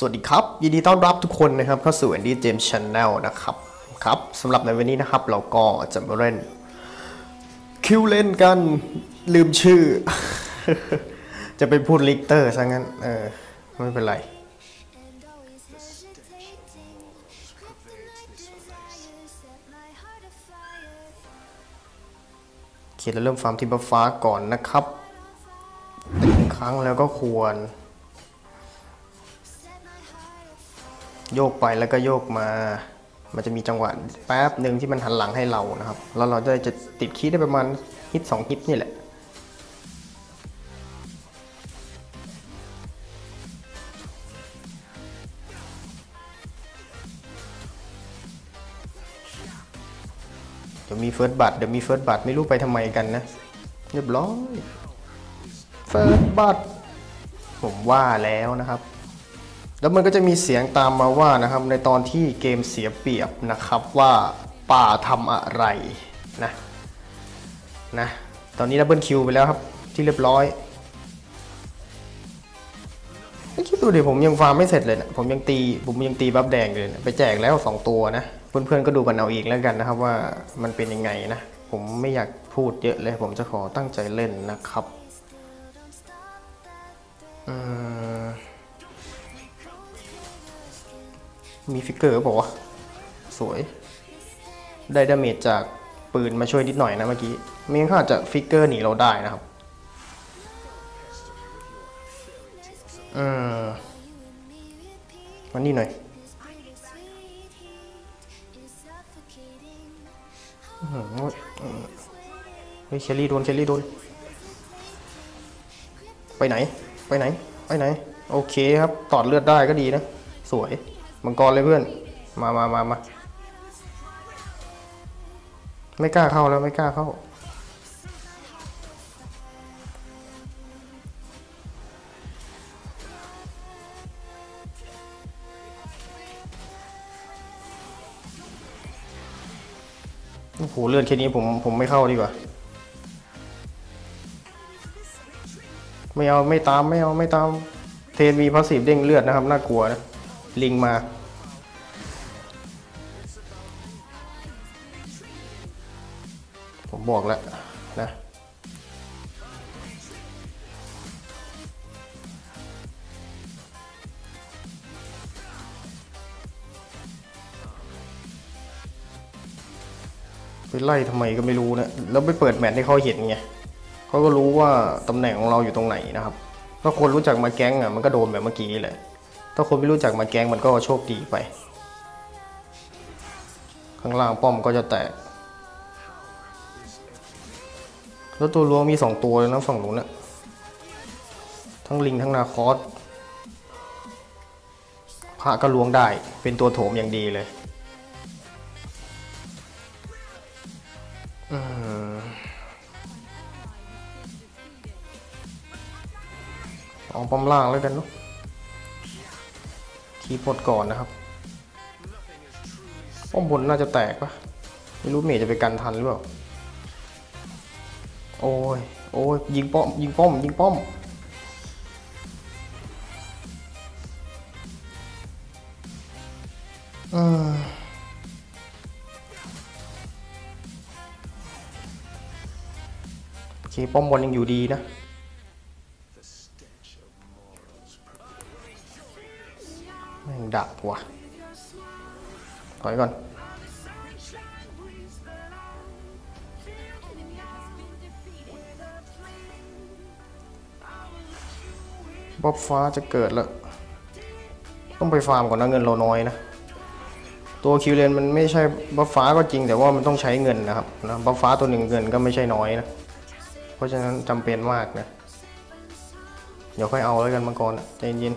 สวัสดีครับ ยินดีต้อนรับทุกคนนะครับเข้าสู่ Andy James Channel นะครับครับสำหรับในวันนี้นะครับเราก็จะมาเล่น คิวเล่นกันลืมชื่อ จะไปพูดลิกเตอร์ซะงั้น เออ ไม่เป็นไรโอเคเราเริ่มฟาร์มที่บัฟฟ้าก่อนนะครับครั้งแล้วก็ควร โยกไปแล้วก็โยกมา มันจะมีจังหวะแป๊บหนึ่งที่มันหันหลังให้เรานะครับ แล้วเราจะจะติดคีย์ได้ประมาณฮิตสองฮิตนี่แหละเดี๋ยวมีเฟิร์สบัตเดี๋ยวมีเฟิร์สบัตไม่รู้ไปทำไมกันนะ เรียบร้อยเฟิร์สบัตผมว่าแล้วนะครับ แล้วมันก็จะมีเสียงตามมาว่านะครับในตอนที่เกมเสียเปรียบนะครับว่าป่าทำอะไรนะนะตอนนี้ดับเบิลคิวไปแล้วครับที่เรียบร้อยไม่คิดดูดิผมยังฟาร์มไม่เสร็จเลยนะผมยังตีผมยังตีบัฟแดงอยู่เลยนะไปแจกแล้ว 2 ตัวนะ เพื่อนๆก็ดูกันเอาเองแล้วกันนะครับว่ามันเป็นยังไงนะ ผมไม่อยากพูดเยอะเลย ผมจะขอตั้งใจเล่นนะครับอืม มีฟิกเกอร์บอกว่าวะสวย ได้ดาเมจจากปืนมาช่วยนิดหน่อยนะเมื่อกี้ม่งั้นเขาอาจจะฟิกเกอร์หนีเราได้นะครับอืมมานี่หน่อยอื้อหืออืมเฮ้ยเชลลี่โดนเชลลี่โดน ไปไหน ไปไหน ไปไหน โอเคครับ ตอดเลือดได้ก็ดีนะ สวย มังกรเลยเพื่อน มามามามาไม่กล้าเข้าแล้วไม่กล้าเข้า โอ้โหเลือดแค่นี้ผมผมไม่เข้าดีกว่า ไม่เอาไม่ตามไม่เอาไม่ตาม เทนมีพาสซีฟเด้งเลือดนะครับ น่ากลัวนะ ลิงมา ผมบอกแล้วนะไปไล่ทำไมก็ไม่รู้นะ แล้วไปเปิดแมตช์ให้เขาเห็นไงเขาก็รู้ว่าตำแหน่งของเราอยู่ตรงไหนนะครับ ถ้าคนรู้จักมาแก๊งอะมันก็โดนแบบเมื่อกี้แหละ ถ้าคนไม่รู้จักมาแกงมันก็โชคดีไป ข้างล่างป้อมก็จะแตก แล้วตัวล้วงมีสองตัวเลยนะฝั่งนู้นนะทั้งลิงทั้งนาคอสพระก็ล้วงได้เป็นตัวโถมอย่างดีเลยอืมอาป้อมล่างแล้วกันเนาะ คีย์พดก่อนนะครับป้อมบนน่าจะแตกปะไม่รู้เมย์จะไปกันทันหรือเปล่า โอ้ย โอ้ย ยิงป้อม ยิงป้อม ยิงป้อมอืมโอเค ป้อมบนยังอยู่ดีนะ แม่งดัว่ะถอยก่อน บ๊อบฟ้าจะเกิดแล้ว ต้องไปฟาร์มก่อนนะเงินเราน้อยนะ ตัวคิวเลนมันไม่ใช่บ๊อบฟ้าก็จริงแต่ว่ามันต้องใช้เงินนะครับนะบ๊อบฟ้าตัวหนึ่งเงินก็ไม่ใช่น้อยนะ เพราะฉะนั้นจำเป็นมากนะ เดี๋ยวค่อยเอาแล้วกันมังกรอะใจเย็น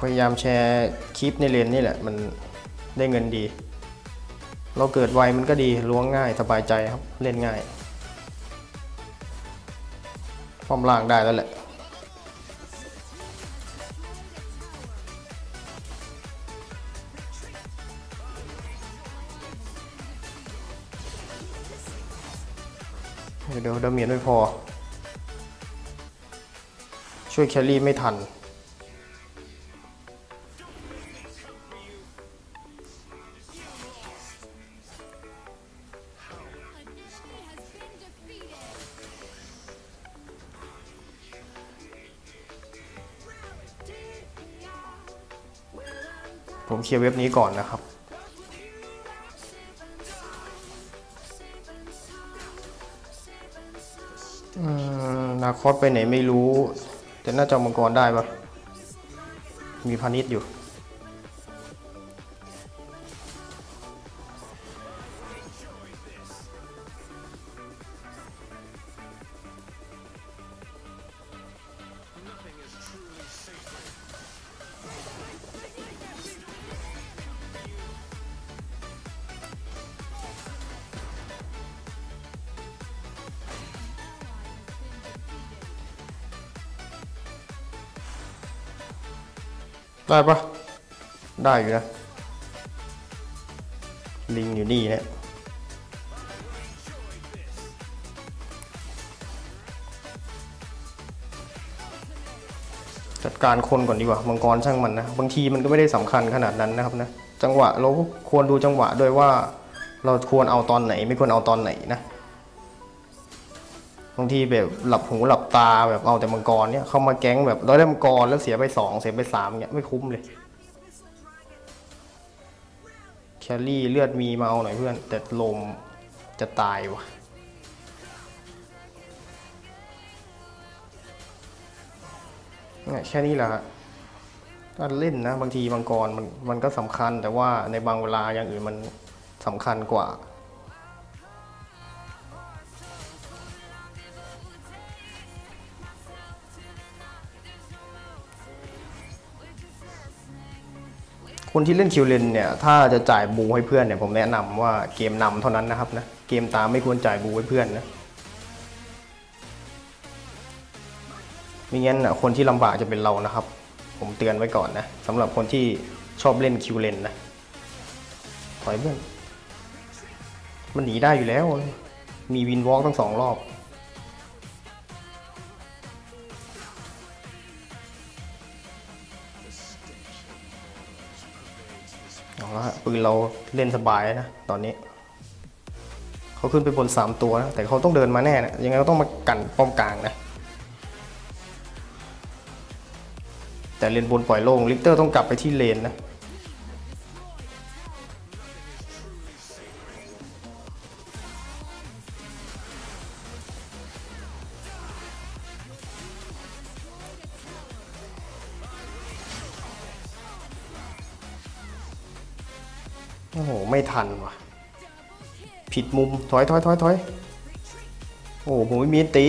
พยายามแชร์คลิปในเรียนนี่แหละ มันได้เงินดี เราเกิดไวมันก็ดีล้วงง่ายสบายใจครับ เล่นง่ายป้อมล่างได้แล้วแหละเดี๋ยวเดาเมียนไม่พอ ช่วยแคลรี่ไม่ทัน ผมเคลียร์เว็บนี้ก่อนนะครับ นาคอสไปไหนไม่รู้ แต่น่าจะเอมังกรได้ปะมีพาณิชย์อยู่ ได้ปะได้อยู่นะ ลิงอยู่นี่นี่ยจัดการคนก่อนดีกว่ามังกรช่างมันนะ บางทีมันก็ไม่ได้สำคัญขนาดนั้นนะครับนะ จังหวะเราก็ควรดูจังหวะด้วยว่า เราควรเอาตอนไหน ไม่ควรเอาตอนไหนนะางทีแบบหลับหูหลับตาแบบเอาแต่มังกรเนี่ยเข้ามาแก๊งแบบเราได้มังกรแล้วเสียไปสองเสียไปสามเนี่ยไม่คุ้มเลยแคลรี่เลือดมีมาเอาหน่อยเพื่อน แต่ลมจะตายวะเนี่ยแค่นี้แหละฮะถ้าเล่นนะ บางทีมังกรมันมันก็สำคัญแต่ว่าในบางเวลาอย่างอื่นมันสำคัญกว่า คนที่เล่นคิวเลนเนี่ยถ้าจะจ่ายบูให้เพื่อนเนี่ยผมแนะนำว่าเกมนำเท่านั้นนะครับนะเกมตามไม่ควรจ่ายบูให้เพื่อนนะไม่งั้นน่ะคนที่ลำบากจะเป็นเรานะครับ ผมเตือนไว้ก่อนนะสำหรับคนที่ชอบเล่นคิวเลนนะถอยเพื่อนมันหนีได้อยู่แล้ว มีวินวอล์กทั้งสองรอบ ฮะปืนเราเล่นสบายนะตอนนี้เขาขึ้นไปบนสามตัวนะแต่เขาต้องเดินมาแน่นะยังไงก็ต้องมากันป้อมกลางนะแต่เลนบนปล่อยโล่งลิกเตอร์ต้องกลับไปที่เลนนะ โอ้โห ไม่ทันว่ะ ผิดมุม ถอยถอยถอยถอยโอ้โหผมไม่มีอันตี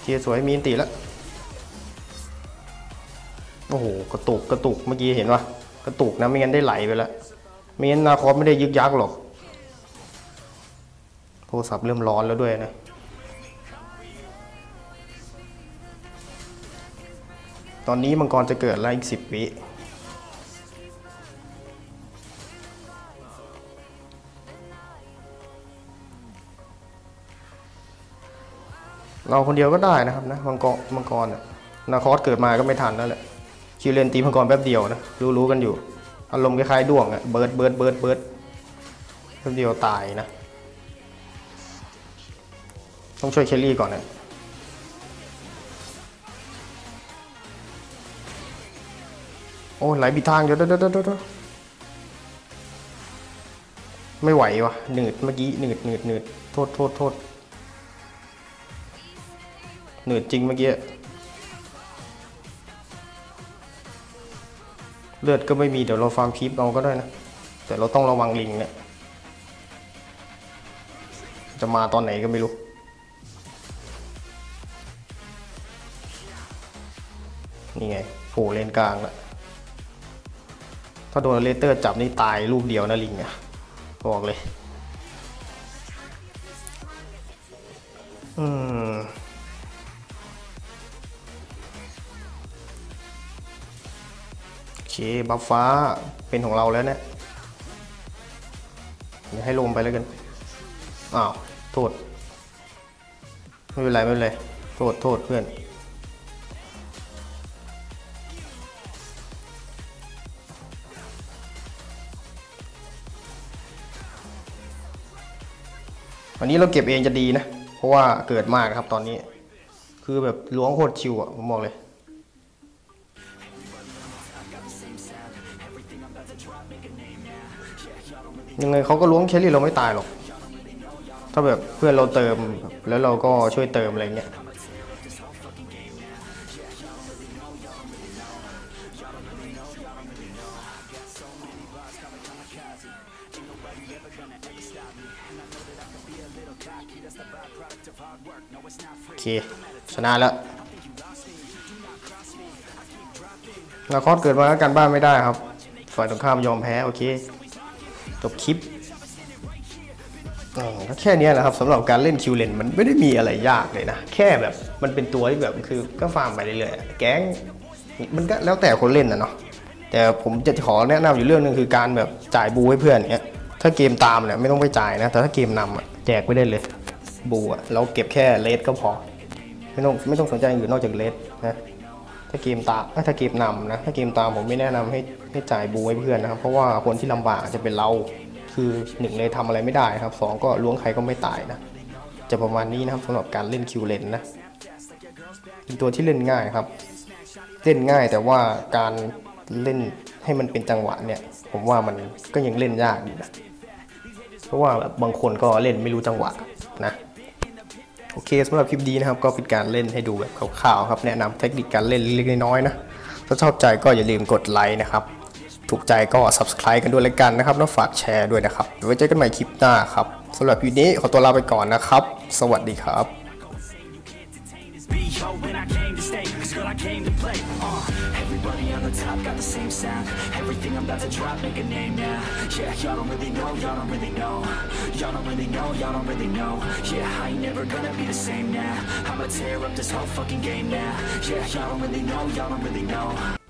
เคลียร์สวยมีอันตีแล้ว โอ้โห กระตุกกระตุกเมื่อกี้เห็นปะกระตุกนะไม่งั้นได้ไหลไปแล้วไม่งั้นนาคอไม่ได้ยึกยักหรอก โทรศัพท์เริ่มร้อนแล้วด้วยนะ ตอนนี้มังกรจะเกิดแล้วอีกสิบวิเราคนเดียวก็ได้นะครับนะมังกรมังกรน่ะนาคอสเกิดมาก็ไม่ทันแล้วแหละคิวเลนตีมังกรแป๊บเดียวนะรู้รู้กันอยู่อารมณ์คล้ายๆด้วงอะเบิร์ดเบิร์ดเบิร์ดเบิร์ดแป๊บเดียวตายนะ ต้องช่วยเคลลี่ก่อนนะ อ้ยไหลบิดทางเดี๋ยวเดี๋ยวเดี๋ยวไม่ไหววะหนืดเมื่อกี้หนืดหนืดหนืดโทษโทษโทษหนืดจริงเมื่อกี้เลือดก็ไม่มีเดี๋ยวเราฟาร์มคลิปเอาก็ได้นะ แต่เราต้องระวังลิงเนี่ยจะมาตอนไหนก็ไม่รู้นี่ไงโผล่เลนกลางแล้ว ถ้าโดนเลเตอร์จับนี่ตายลูกเดียวนะลิงอะบอกเลย อืมโอเค บัฟฟ้าเป็นของเราแล้วเนี่ยให้ลงไปแล้วกัน อ้าว โทษ ไม่เป็นไร ไม่เป็นไร โทษ โทษเพื่อน วันนี้เราเก็บเองจะดีนะ เพราะว่าเกิดมากครับตอนนี้ คือแบบล้วงโคตรชิวอะผมบอกเลยยังไงเขาก็ล้วงแครี่เราไม่ตายหรอก ถ้าแบบเพื่อนเราเติมแล้วเราก็ช่วยเติมอะไรเงี้ย โอเค ชนะแล้วนาคอสเกิดมาแล้วกันบ้านไม่ได้ครับ ฝ่ายตรงข้ามยอมแพ้ โอเค จบคลิปก็แค่นี้แหละครับสำหรับการเล่นคิวเลนมันไม่ได้มีอะไรยากเลยนะ แค่แบบมันเป็นตัวที่แบบคือก็ฟาร์มไปเรื่อยๆแก๊งมันก็แล้วแต่คนเล่นนะเนาะแต่ผมจะขอแนะนำอยู่เรื่องหนึงคือการแบบจ่ายบูให้เพื่อนเนี้ย ถ้าเกมตามเนี่ยไม่ต้องไปจ่ายนะ แต่ถ้าเกมนำอะแจกไปได้เลย บูอะเราเก็บแค่เลสก็พอ ไม่ต้องไม่ต้องสนใจอื่นนอกจากเลสนะถ้าเกมตามถ้าเกมนำนะถ้าเกมตามผมไม่แนะนำให้ให้จ่ายบูให้เพื่อนนะครับ เพราะว่าคนที่ลำบากจะเป็นเราคือหนึ่งเลยทำอะไรไม่ได้ครับสองก็ล้วงใครก็ไม่ตายนะจะประมาณนี้นะครับสำหรับการเล่นคิวเลนนะเป็นตัวที่เล่นง่ายครับ เล่นง่ายแต่ว่าการเล่นให้มันเป็นจังหวะเนี่ย ผมว่ามันก็ยังเล่นยากอยู่นะ ราะว่าแบบบางคนก็เล่นไม่รู้จังหวะนะโอเคสำหรับคลิปนี้นะครับก็เป็นการเล่นให้ดูแบบคร่าวๆครับแนะนำเทคนิคการเล่นเล็กๆน้อยๆนะถ้าชอบใจก็อย่าลืมกดไลค์นะครับถูกใจก็ subscribe กันด้วยแล้วกันนะครับแล้วฝากแชร์ด้วยนะครับไว้เจอกันใหม่คลิปหน้าครับสำหรับคลิปนี้ขอตัวลาไปก่อนนะครับ สวัสดีครับ when I came to stay Cause girl I came to play uh, Everybody on the top got the same sound Everything I'm about to drop make a name now. Yeah y'all don't really know y'all don't really know. Y'all don't really know y'all don't really know. Yeah I ain't never gonna be the same now. I'ma tear up this whole fucking game now. Yeah y'all don't really know y'all don't really know